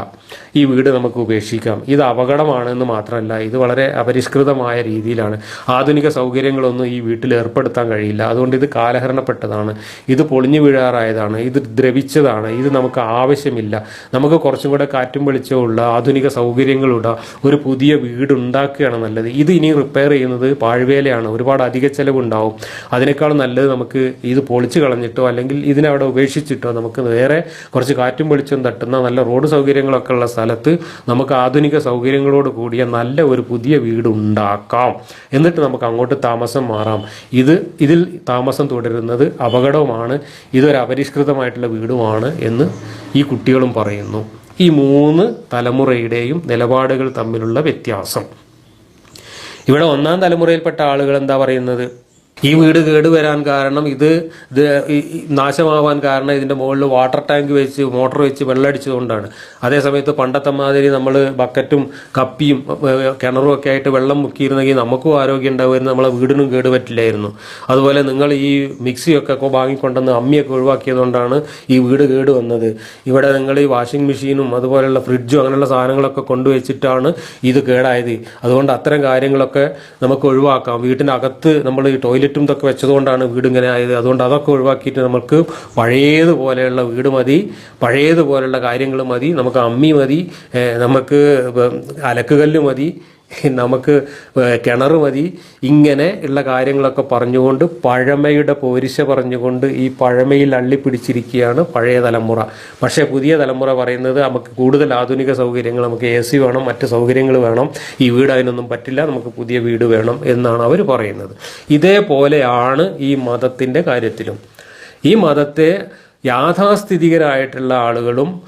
ഈ വീട് നമുക്ക് ഉപേക്ഷിക്കാം. ഇത് അപകടമാണെന്ന് മാത്രമല്ല ഇത് വളരെ അപരിഷ്കൃതമായ രീതിയിലാണ്. ആധുനിക സൗകര്യങ്ങളൊന്നും ഈ വീട്ടിൽ ഏർപ്പെടുത്താൻ കഴിയില്ല. അതുകൊണ്ട് ഇത് കാലഹരണപ്പെട്ടതാണ്. ഇത് പൊളിഞ്ഞു വീഴാറായതാണ്. ഇത് ദ്രവിച്ചതാണ്. ഇത് നമുക്ക് ആവശ്യമില്ല. നമുക്ക് കുറച്ചും കൂടെ കാറ്റും വെളിച്ചമുള്ള ആധുനിക സൗകര്യങ്ങളുള്ള ഒരു പുതിയ വീട് ഉണ്ടാക്കുകയാണ് നല്ലത്. ഇത് ഇനി റിപ്പയർ ചെയ്യുന്നത് പാഴ്വേലയാണ്. ഒരുപാട് അധിക ചെലവുണ്ടാവും. അതിനേക്കാൾ നല്ലത് നമുക്ക് ഇത് പൊളിച്ചു കളഞ്ഞിട്ടോ അല്ലെങ്കിൽ ഇതിനവിടെ ഉപേക്ഷിച്ചിട്ടോ? നമുക്ക് വേറെ കുറച്ച് കാറ്റും വെളിച്ചം തട്ടുന്ന നല്ല റോഡ് സൗകര്യങ്ങളൊക്കെ ഉള്ള സ്ഥലത്ത് നമുക്ക് ആധുനിക സൗകര്യങ്ങളോട് കൂടിയ നല്ല ഒരു പുതിയ വീട് ഉണ്ടാക്കാം എന്നിട്ട് നമുക്ക് അങ്ങോട്ട് താമസം മാറാം. ഇത് ഇതിൽ താമസം തുടരുന്നത് അപകടവുമാണ്. ഇതൊരു അപരിഷ്കൃതമായിട്ടുള്ള വീടുമാണ് എന്ന് ഈ കുട്ടികളും പറയുന്നു. ഈ മൂന്ന് തലമുറയുടെയും നിലപാടുകൾ തമ്മിലുള്ള വ്യത്യാസം. ഇവിടെ ഒന്നാം തലമുറയിൽപ്പെട്ട ആളുകൾ എന്താ പറയുന്നത്? ഈ വീട് കേടുവരാൻ കാരണം ഇത് ഇത് നാശമാവാൻ കാരണം ഇതിന്റെ മുകളിൽ വാട്ടർ ടാങ്ക് വെച്ച് മോട്ടർ വെച്ച് വെള്ളമടിച്ചതുകൊണ്ടാണ് അതേസമയത്ത് പണ്ടത്തെ മാതിരി നമ്മൾ ബക്കറ്റും കപ്പിയും കിണറും ഒക്കെ ആയിട്ട് വെള്ളം മുക്കിയിരുന്നെങ്കിൽ നമുക്കും ആരോഗ്യം ഉണ്ടാവുമായിരുന്നു. നമ്മളെ വീടിനും കേടുപറ്റില്ലായിരുന്നു. അതുപോലെ നിങ്ങൾ ഈ മിക്സിയൊക്കെ വാങ്ങിക്കൊണ്ടെന്ന് അമ്മിയൊക്കെ ഒഴിവാക്കിയതുകൊണ്ടാണ് ഈ വീട് കേട് വന്നത് ഇവിടെ നിങ്ങൾ ഈ വാഷിംഗ് മെഷീനും അതുപോലെയുള്ള ഫ്രിഡ്ജും അങ്ങനെയുള്ള സാധനങ്ങളൊക്കെ കൊണ്ടുവച്ചിട്ടാണ് ഇത് കേടായത്. അതുകൊണ്ട് അത്തരം കാര്യങ്ങളൊക്കെ നമുക്ക് ഒഴിവാക്കാം. വീട്ടിനകത്ത് നമ്മൾ ഈ ടോയ്ലറ്റും ഇതൊക്കെ വെച്ചതുകൊണ്ടാണ് വീട് ഇങ്ങനെ ആയത്. അതുകൊണ്ട് അതൊക്കെ ഒഴിവാക്കിയിട്ട് നമുക്ക് പഴയതുപോലെയുള്ള വീട് മതി പഴയതുപോലെയുള്ള കാര്യങ്ങൾ മതി നമുക്ക് അമ്മി മതി നമുക്ക് അലക്കുകല്ല് മതി നമുക്ക് കിണർ മതി. ഇങ്ങനെ ഉള്ള കാര്യങ്ങളൊക്കെ പറഞ്ഞുകൊണ്ട് പഴമയുടെ പോരിശ പറഞ്ഞുകൊണ്ട് ഈ പഴമയിൽ അള്ളിപ്പിടിച്ചിരിക്കുകയാണ് പഴയ തലമുറ. പക്ഷേ പുതിയ തലമുറ പറയുന്നത് നമുക്ക് കൂടുതൽ ആധുനിക സൗകര്യങ്ങൾ നമുക്ക് എ സി വേണം മറ്റ് സൗകര്യങ്ങൾ വേണം. ഈ വീട് അതിനൊന്നും പറ്റില്ല നമുക്ക് പുതിയ വീട് വേണം എന്നാണ് അവർ പറയുന്നത്. ഇതേപോലെയാണ് ഈ മതത്തിന്റെ കാര്യത്തിലും. ഈ മതത്തെ യാഥാസ്ഥിതികരായിട്ടുള്ള ആളുകളും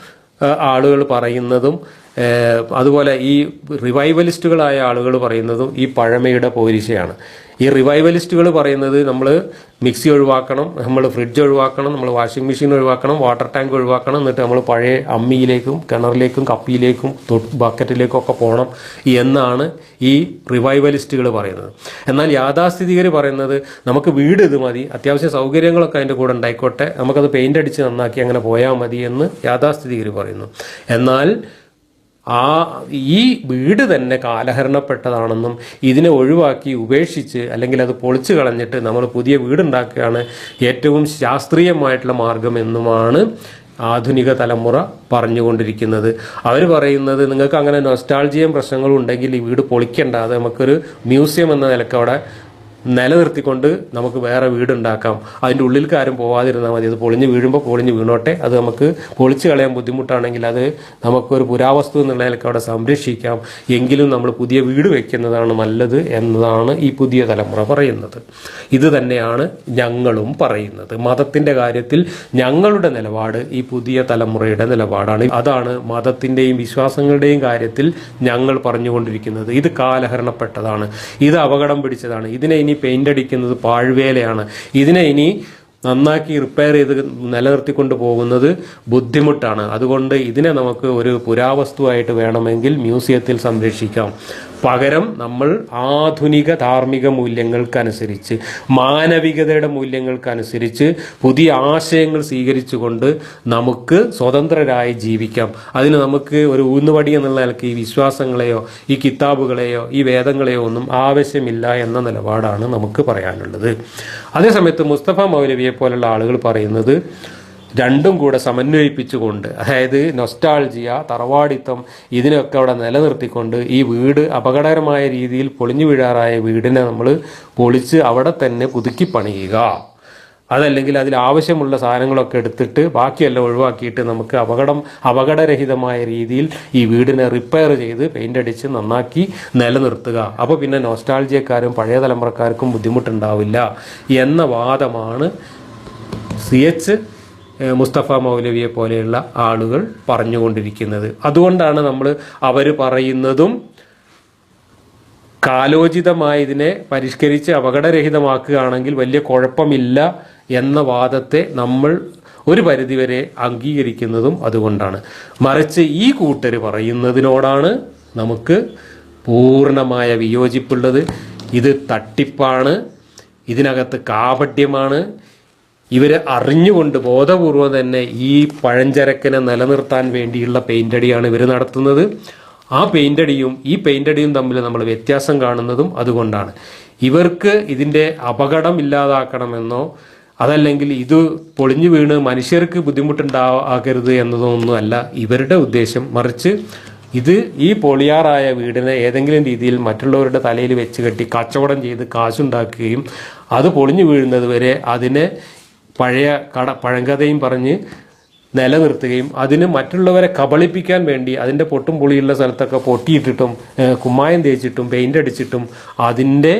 ആളുകൾ പറയുന്നതും അതുപോലെ ഈ റിവൈവലിസ്റ്റുകളായ ആളുകൾ പറയുന്നതും ഈ പഴമയുടെ പോരിശയാണ് ഈ റിവൈവലിസ്റ്റുകൾ പറയുന്നത് നമ്മൾ മിക്സി ഒഴിവാക്കണം നമ്മൾ ഫ്രിഡ്ജ് ഒഴിവാക്കണം നമ്മൾ വാഷിംഗ് മെഷീൻ ഒഴിവാക്കണം വാട്ടർ ടാങ്ക് ഒഴിവാക്കണം എന്നിട്ട് നമ്മൾ പഴയ അമ്മിയിലേക്കും കിണറിലേക്കും കപ്പിയിലേക്കും ബക്കറ്റിലേക്കൊക്കെ പോകണം എന്നാണ് ഈ റിവൈവലിസ്റ്റുകൾ പറയുന്നത്. എന്നാൽ യാഥാസ്ഥിതികർ പറയുന്നത് നമുക്ക് വീട് ഇത് മതി അത്യാവശ്യം സൗകര്യങ്ങളൊക്കെ അതിന്റെ കൂടെ ഉണ്ടായിക്കോട്ടെ നമുക്കത് പെയിന്റ് അടിച്ച് നന്നാക്കി അങ്ങനെ പോയാൽ മതി എന്ന് യാഥാസ്ഥിതികർ പറയുന്നു. എന്നാൽ ആ ഈ വീട് തന്നെ കാലഹരണപ്പെട്ടതാണെന്നും ഇതിനെ ഒഴിവാക്കി ഉപേക്ഷിച്ച് അല്ലെങ്കിൽ അത് പൊളിച്ചു കളഞ്ഞിട്ട് നമ്മൾ പുതിയ വീടുണ്ടാക്കുകയാണ് ഏറ്റവും ശാസ്ത്രീയമായിട്ടുള്ള മാർഗമെന്നുമാണ് ആധുനിക തലമുറ പറഞ്ഞുകൊണ്ടിരിക്കുന്നത്. അവർ പറയുന്നത് നിങ്ങൾക്ക് അങ്ങനെ നൊസ്റ്റാൾജിയും പ്രശ്നങ്ങളുണ്ടെങ്കിൽ ഈ വീട് പൊളിക്കേണ്ട. അത് നമുക്കൊരു മ്യൂസിയം എന്ന നിലയ്ക്ക് അവിടെ നിലനിർത്തിക്കൊണ്ട് നമുക്ക് വേറെ വീടുണ്ടാക്കാം. അതിന്റെ ഉള്ളിൽ ആരും പോവാതിരുന്നാൽ മതി. അത് പൊളിഞ്ഞ് വീഴുമ്പോൾ പൊളിഞ്ഞ് വീണോട്ടെ. അത് നമുക്ക് പൊളിച്ച് കളയാൻ ബുദ്ധിമുട്ടാണെങ്കിൽ അത് നമുക്കൊരു പുരാവസ്തു എന്നുള്ള നിലയ്ക്ക് അവിടെ സംരക്ഷിക്കാം. എങ്കിലും നമ്മൾ പുതിയ വീട് വെക്കുന്നതാണ് നല്ലത് എന്നതാണ് ഈ പുതിയ തലമുറ പറയുന്നത്. ഇത് തന്നെയാണ് ഞങ്ങളും പറയുന്നത്. മതത്തിന്റെ കാര്യത്തിൽ ഞങ്ങളുടെ നിലപാട് ഈ പുതിയ തലമുറയുടെ നിലപാടാണ്. അതാണ് മതത്തിന്റെയും വിശ്വാസങ്ങളുടെയും കാര്യത്തിൽ ഞങ്ങൾ പറഞ്ഞുകൊണ്ടിരിക്കുന്നത്. ഇത് കാലഹരണപ്പെട്ടതാണ്. ഇത് അപകടം പിടിച്ചതാണ്. ഇതിനെ ഇനി പെയിന്റ് അടിക്കുന്നത് പാഴ്വേലയാണ്. ഇതിനെ ഇനി നന്നാക്കി റിപ്പയർ ചെയ്ത് നിലനിർത്തിക്കൊണ്ട് പോകുന്നത് ബുദ്ധിമുട്ടാണ്. അതുകൊണ്ട് ഇതിനെ നമുക്ക് ഒരു പുരാവസ്തുവായിട്ട് വേണമെങ്കിൽ മ്യൂസിയത്തിൽ സംരക്ഷിക്കാം. പകരം നമ്മൾ ആധുനിക ധാർമ്മിക മൂല്യങ്ങൾക്കനുസരിച്ച് മാനവികതയുടെ മൂല്യങ്ങൾക്കനുസരിച്ച് പുതിയ ആശയങ്ങൾ സ്വീകരിച്ചുകൊണ്ട് നമുക്ക് സ്വതന്ത്രരായി ജീവിക്കാം. അതിന് നമുക്ക് ഒരു ഊന്നുവടി എന്നുള്ള നിലയ്ക്ക് ഈ വിശ്വാസങ്ങളെയോ ഈ കിതാബുകളെയോ ഈ വേദങ്ങളെയോ ഒന്നും ആവശ്യമില്ല എന്ന നിലപാടാണ് നമുക്ക് പറയാനുള്ളത്. അതേസമയത്ത് മുസ്തഫ മൗലവിയെ പോലുള്ള ആളുകൾ പറയുന്നത് രണ്ടും കൂടെ സമന്വയിപ്പിച്ചുകൊണ്ട് അതായത് നൊസ്റ്റാൾജിയ തറവാടിത്തം ഇതിനൊക്കെ അവിടെ നിലനിർത്തിക്കൊണ്ട് ഈ വീട് അപകടകരമായ രീതിയിൽ പൊളിഞ്ഞു വീഴാറായ വീടിനെ നമ്മൾ പൊളിച്ച് അവിടെ തന്നെ പുതുക്കി പണിയുക. അതല്ലെങ്കിൽ അതിൽ ആവശ്യമുള്ള സാധനങ്ങളൊക്കെ എടുത്തിട്ട് ബാക്കിയെല്ലാം ഒഴിവാക്കിയിട്ട് നമുക്ക് അപകടം അപകടരഹിതമായ രീതിയിൽ ഈ വീടിനെ റിപ്പയർ ചെയ്ത് പെയിന്റ് അടിച്ച് നന്നാക്കി നിലനിർത്തുക. അപ്പോൾ പിന്നെ നോസ്റ്റാൾജിയക്കാരും പഴയ തലമുറക്കാർക്കും ബുദ്ധിമുട്ടുണ്ടാവില്ല എന്ന വാദമാണ് സി എച്ച് മുസ്തഫ മൗലവിയെ പോലെയുള്ള ആളുകൾ പറഞ്ഞുകൊണ്ടിരിക്കുന്നത്. അതുകൊണ്ടാണ് നമ്മൾ അവർ പറയുന്നതും കാലോചിതമായതിനെ പരിഷ്കരിച്ച് അപകടരഹിതമാക്കുകയാണെങ്കിൽ വലിയ കുഴപ്പമില്ല എന്ന വാദത്തെ നമ്മൾ ഒരു പരിധിവരെ അംഗീകരിക്കുന്നതും അതുകൊണ്ടാണ്. മറിച്ച് ഈ കൂട്ടർ പറയുന്നതിനോടാണ് നമുക്ക് പൂർണമായ വിയോജിപ്പുള്ളത്. ഇത് തട്ടിപ്പാണ്. ഇതിനകത്ത് കാപട്യമാണ്. ഇവർ അറിഞ്ഞുകൊണ്ട് ബോധപൂർവം തന്നെ ഈ പഴഞ്ചരക്കിനെ നിലനിർത്താൻ വേണ്ടിയുള്ള പെയിന്റടിയാണ് ഇവർ നടത്തുന്നത്. ആ പെയിന്റടിയും ഈ പെയിന്റടിയും തമ്മിൽ നമ്മൾ വ്യത്യാസം കാണുന്നതും അതുകൊണ്ടാണ്. ഇവർക്ക് ഇതിന്റെ അപകടം ഇല്ലാതാക്കണമെന്നോ അതല്ലെങ്കിൽ ഇത് പൊളിഞ്ഞു വീണ് മനുഷ്യർക്ക് ബുദ്ധിമുട്ടുണ്ടാകരുത് എന്നതൊന്നുമല്ല ഇവരുടെ ഉദ്ദേശം. മറിച്ച് ഇത് ഈ പൊളിയാറായ വീടിനെ ഏതെങ്കിലും രീതിയിൽ മറ്റുള്ളവരുടെ തലയിൽ വെച്ച് കെട്ടി കച്ചവടം ചെയ്ത് കാശുണ്ടാക്കുകയും അത് പൊളിഞ്ഞു വീഴുന്നത് വരെ അതിനെ പഴയ കട പഴങ്കഥയും പറഞ്ഞ് നിലനിർത്തുകയും അതിന് മറ്റുള്ളവരെ കബളിപ്പിക്കാൻ വേണ്ടി അതിന്റെ പൊട്ടും പുളിയുള്ള സ്ഥലത്തൊക്കെ പൊട്ടിയിട്ടിട്ടും കുമ്മായം തേച്ചിട്ടും പെയിന്റ് അടിച്ചിട്ടും അതിന്റെ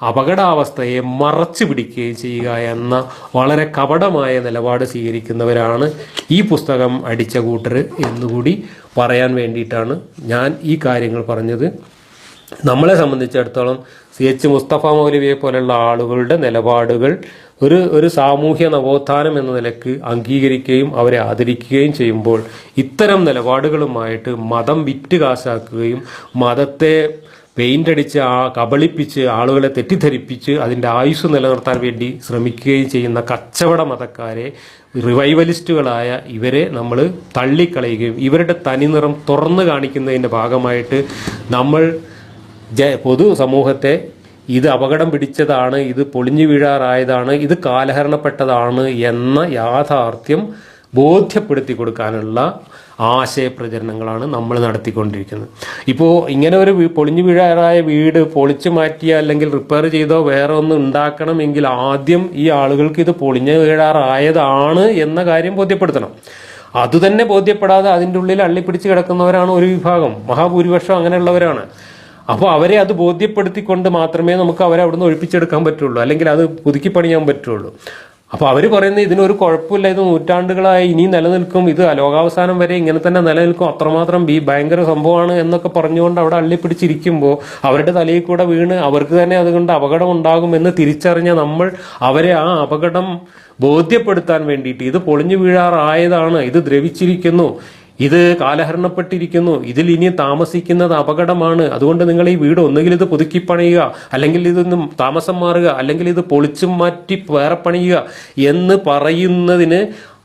അപകടാവസ്ഥയെ മറച്ചു പിടിക്കുകയും ചെയ്യുക എന്ന വളരെ കപടമായ നിലപാട് സ്വീകരിക്കുന്നവരാണ് ഈ പുസ്തകം അടിച്ച കൂട്ടർ എന്നുകൂടി പറയാൻ വേണ്ടിയിട്ടാണ് ഞാൻ ഈ കാര്യങ്ങൾ പറഞ്ഞത്. നമ്മളെ സംബന്ധിച്ചിടത്തോളം സി എച്ച് മുസ്തഫ മൗലവിയെ പോലെയുള്ള ആളുകളുടെ നിലപാടുകൾ ഒരു ഒരു സാമൂഹ്യ നവോത്ഥാനം എന്ന നിലയ്ക്ക് അംഗീകരിക്കുകയും അവരെ ആദരിക്കുകയും ചെയ്യുമ്പോൾ ഇത്തരം നിലപാടുകളുമായിട്ട് മതം വിറ്റ് കാശാക്കുകയും മതത്തെ പെയിന്റ് അടിച്ച് ആ കബളിപ്പിച്ച് ആളുകളെ തെറ്റിദ്ധരിപ്പിച്ച് അതിന്റെ ആയുസ് നിലനിർത്താൻ വേണ്ടി ശ്രമിക്കുകയും ചെയ്യുന്ന കച്ചവട മതക്കാരെ റിവൈവലിസ്റ്റുകളായ ഇവരെ നമ്മൾ തള്ളിക്കളയുകയും ഇവരുടെ തനിനിറം തുറന്നു കാണിക്കുന്നതിന്റെ ഭാഗമായിട്ട് നമ്മൾ ജ പൊതു സമൂഹത്തെ ഇത് അപകടം പിടിച്ചതാണ് ഇത് പൊളിഞ്ഞു വീഴാറായതാണ് ഇത് കാലഹരണപ്പെട്ടതാണ് എന്ന യാഥാർത്ഥ്യം ബോധ്യപ്പെടുത്തി കൊടുക്കാനുള്ള ആശയപ്രചരണങ്ങളാണ് നമ്മൾ നടത്തിക്കൊണ്ടിരിക്കുന്നത്. ഇപ്പോൾ ഇങ്ങനെ ഒരു പൊളിഞ്ഞു വീഴാറായ വീട് പൊളിച്ചു മാറ്റിയ അല്ലെങ്കിൽ റിപ്പയർ ചെയ്തോ വേറെ ഒന്ന് ഉണ്ടാക്കണമെങ്കിൽ ആദ്യം ഈ ആളുകൾക്ക് ഇത് പൊളിഞ്ഞു വീഴാറായതാണ് എന്ന കാര്യം ബോധ്യപ്പെടുത്തണം. അതുതന്നെ ബോധ്യപ്പെടാതെ അതിന്റെ ഉള്ളിൽ അള്ളിപ്പിടിച്ച് കിടക്കുന്നവരാണ് ഒരു വിഭാഗം. മഹാഭൂരിപക്ഷം അങ്ങനെയുള്ളവരാണ്. അപ്പോൾ അവരെ അത് ബോധ്യപ്പെടുത്തിക്കൊണ്ട് മാത്രമേ നമുക്ക് അവരെ അവിടുന്ന് ഒഴിപ്പിച്ചെടുക്കാൻ പറ്റുള്ളൂ. അല്ലെങ്കിൽ അത് പുതുക്കി പണിയാൻ പറ്റുള്ളൂ. അപ്പോൾ അവർ പറയുന്നത് ഇതിനൊരു കുഴപ്പമില്ല ഇത് നൂറ്റാണ്ടുകളായി ഇനി നിലനിൽക്കും ഇത് ലോകാവസാനം വരെ ഇങ്ങനെ തന്നെ നിലനിൽക്കും അത്രമാത്രം ഈ ഭയങ്കര സംഭവമാണ് എന്നൊക്കെ പറഞ്ഞുകൊണ്ട് അവിടെ അള്ളിപ്പിടിച്ചിരിക്കുമ്പോൾ അവരുടെ തലയിൽ കൂടെ വീണ് അവർക്ക് തന്നെ അതുകൊണ്ട് അപകടം ഉണ്ടാകും എന്ന് തിരിച്ചറിഞ്ഞ നമ്മൾ അവരെ ആ അപകടം ബോധ്യപ്പെടുത്താൻ വേണ്ടിയിട്ട് ഇത് പൊളിഞ്ഞു വീഴാറായതാണ് ഇത് ദ്രവിച്ചിരിക്കുന്നു. ഇത് കാലഹരണപ്പെട്ടിരിക്കുന്നു. ഇതിൽ ഇനി താമസിക്കുന്നത് അപകടമാണ്. അതുകൊണ്ട് നിങ്ങൾ ഈ വീട് ഒന്നുകിൽ ഇത് പുതുക്കി പണിയുക അല്ലെങ്കിൽ ഇതൊന്നും താമസം മാറുക അല്ലെങ്കിൽ ഇത് പൊളിച്ചു മാറ്റി വേറെ പണിയുക എന്ന് പറയുന്നതിന്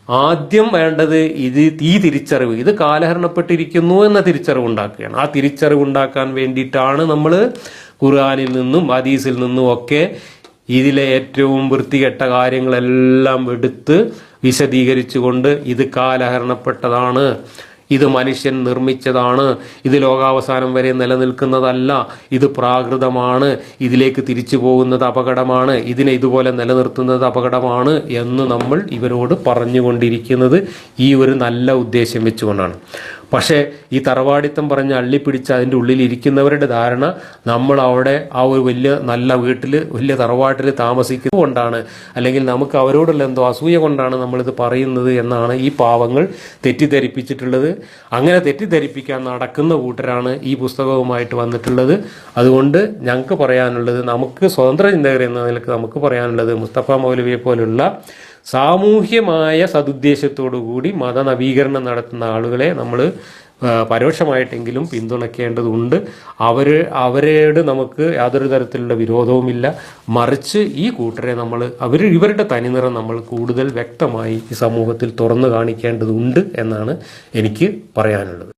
ആദ്യം വേണ്ടത് ഇത് ഈ തിരിച്ചറിവ്. ഇത് കാലഹരണപ്പെട്ടിരിക്കുന്നു എന്ന തിരിച്ചറിവ് ഉണ്ടാക്കുകയാണ്. ആ തിരിച്ചറിവ് ഉണ്ടാക്കാൻ വേണ്ടിയിട്ടാണ് നമ്മൾ ഖുർആാനിൽ നിന്നും ഹദീസിൽ നിന്നും ഒക്കെ ഇതിലെ ഏറ്റവും വൃത്തികെട്ട കാര്യങ്ങളെല്ലാം എടുത്ത് വിശദീകരിച്ചുകൊണ്ട് ഇത് കാലഹരണപ്പെട്ടതാണ്. ഇത് മനുഷ്യൻ നിർമ്മിച്ചതാണ്. ഇത് ലോകാവസാനം വരെ നിലനിൽക്കുന്നതല്ല. ഇത് പ്രാകൃതമാണ്. ഇതിലേക്ക് തിരിച്ചു പോകുന്നത് അപകടമാണ്. ഇതിനെ ഇതുപോലെ നിലനിർത്തുന്നത് അപകടമാണ് എന്ന് നമ്മൾ ഇവരോട് പറഞ്ഞുകൊണ്ടിരിക്കുന്നത് ഈ ഒരു നല്ല ഉദ്ദേശം വെച്ചുകൊണ്ടാണ്. പക്ഷേ ഈ തറവാടിത്തം പറഞ്ഞ് അള്ളിപ്പിടിച്ച് അതിന്റെ ഉള്ളിൽ ഇരിക്കുന്നവരുടെ ധാരണ നമ്മൾ അവിടെ ആ ഒരു വലിയ നല്ല വീട്ടിൽ വലിയ തറവാട്ടിൽ താമസിക്കുന്നത് കൊണ്ടാണ്. അല്ലെങ്കിൽ നമുക്ക് അവരോടുള്ള എന്തോ അസൂയ കൊണ്ടാണ് നമ്മളിത് പറയുന്നത് എന്നാണ് ഈ പാവങ്ങൾ തെറ്റിദ്ധരിപ്പിച്ചിട്ടുള്ളത്. അങ്ങനെ തെറ്റിദ്ധരിപ്പിക്കാൻ നടക്കുന്ന കൂട്ടരാണ് ഈ പുസ്തകവുമായിട്ട് വന്നിട്ടുള്ളത്. അതുകൊണ്ട് ഞങ്ങൾക്ക് പറയാനുള്ളത് നമുക്ക് സ്വതന്ത്ര ചിന്തകർ എന്ന നിലയ്ക്ക് നമുക്ക് പറയാനുള്ളത് മുസ്തഫ മൗലവിയെ പോലുള്ള സാമൂഹ്യമായ കൂടി മതനവീകരണം നടത്തുന്ന ആളുകളെ നമ്മൾ പരോക്ഷമായിട്ടെങ്കിലും പിന്തുണയ്ക്കേണ്ടതുണ്ട്. അവർ അവരോട് നമുക്ക് യാതൊരു തരത്തിലുള്ള വിരോധവുമില്ല. മറിച്ച് ഈ കൂട്ടരെ നമ്മൾ അവർ ഇവരുടെ തനിനിറം നമ്മൾ കൂടുതൽ വ്യക്തമായി ഈ സമൂഹത്തിൽ തുറന്നു കാണിക്കേണ്ടതുണ്ട് എന്നാണ് എനിക്ക് പറയാനുള്ളത്.